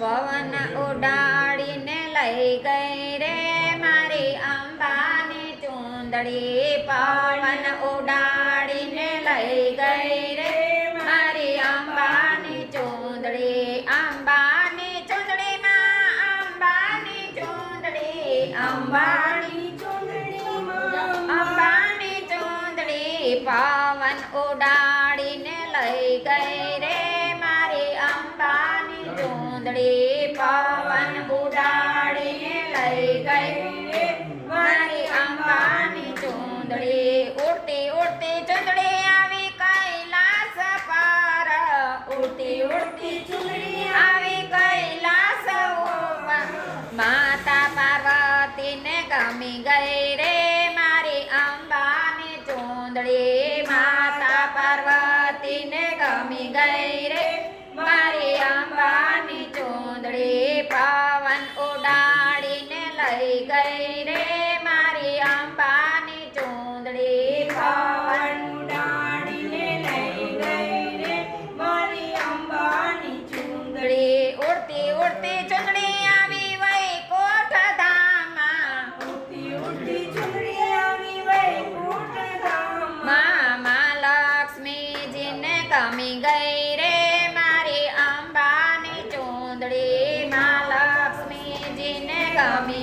પવન ઉડાડીને લઈ ગઈ રે મારી અંબાની ચૂંદડી. પવન ઉડાડીને લઈ ગઈ રે મારી અંબાની ચૂંદડી. અંબાની ચૂંદડીમાં અંબાની ચૂંદડી. અંબાની અંબાની ચૂંદડી પવન ઉડાડીને લઈ ગઈ પવન ઉડાડીને લઈ ગઈ. મારી અંબાની ચૂંદડી ઉડતી ઉડતી ચૂંદડી આવી કૈલાસ પાર. ઉડતી ઉડતી ચૂંદડી આવી કૈલાસ માતા પાર્વતીને ગમી ગઈ રે મારી અંબાની ચૂંદડી.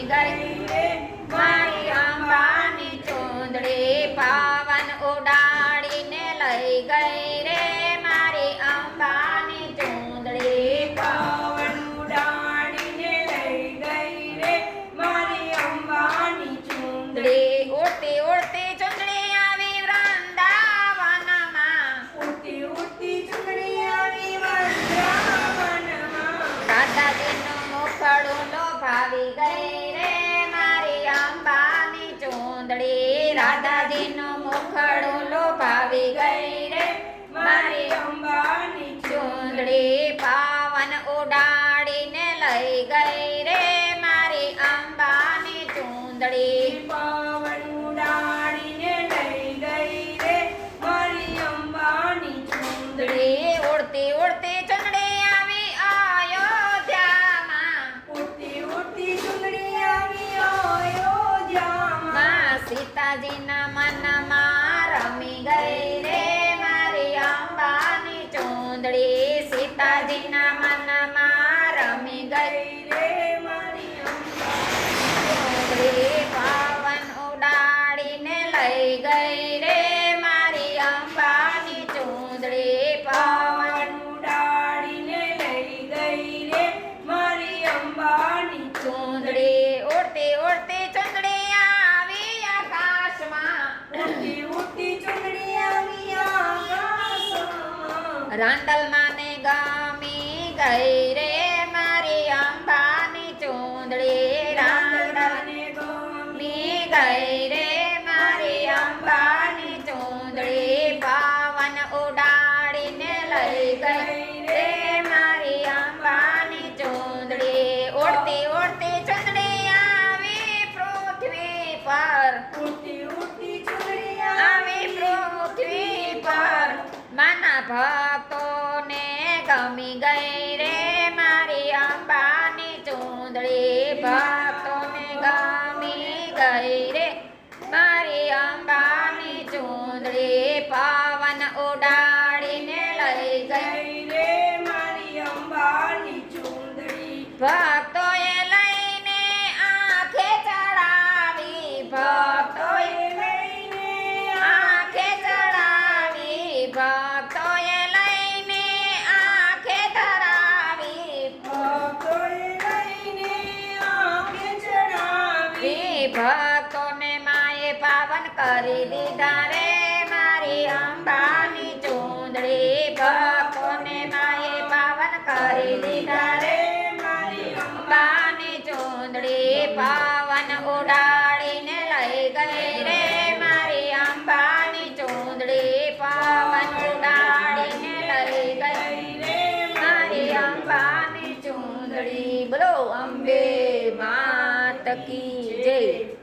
ગમી ચૂંદડી મુખડો લો લોભાવી ગઈ રે. મારી અંબાની ચૂંદડી પાવન ઉડાડીને લઈ ગઈ સીતાજીના મનમાં રમી ગઈ રે મારી અંબાની ચૂંદડી. સીતાજીના મનમાં રમી ગઈ રે મારી ચૂંદડી. પાવન ઉડાડીને લઈ ગઈ રે રાંદલમાં ને ગમી ગઈ રે મારી અંબાની ચૂંદડી. રાંદલ રાંદલને મી ગઈ ભક્તોને ગમી ગઈ રે. મારી અંબાની ચૂંદડી પવન ઉડાડીને લઈ ગઈ ગઈ રે મારી અંબાની ચૂંદડી. ભક્તોને માએ પાવન કરી દીધા રે. મારી અંબાની ચૂંદડી ભક્તોને માએ પાવન કરી દીધા રે. મારી અંબાની ચૂંદડી પાવન ઉડાડીને લઈ ગઈ રે. મારી અંબાની ચૂંદડી પાવન ઉડાડીને લઈ ગઈ રે. મારી અંબાની ચૂંદડી બોલો અંબે માત કી જય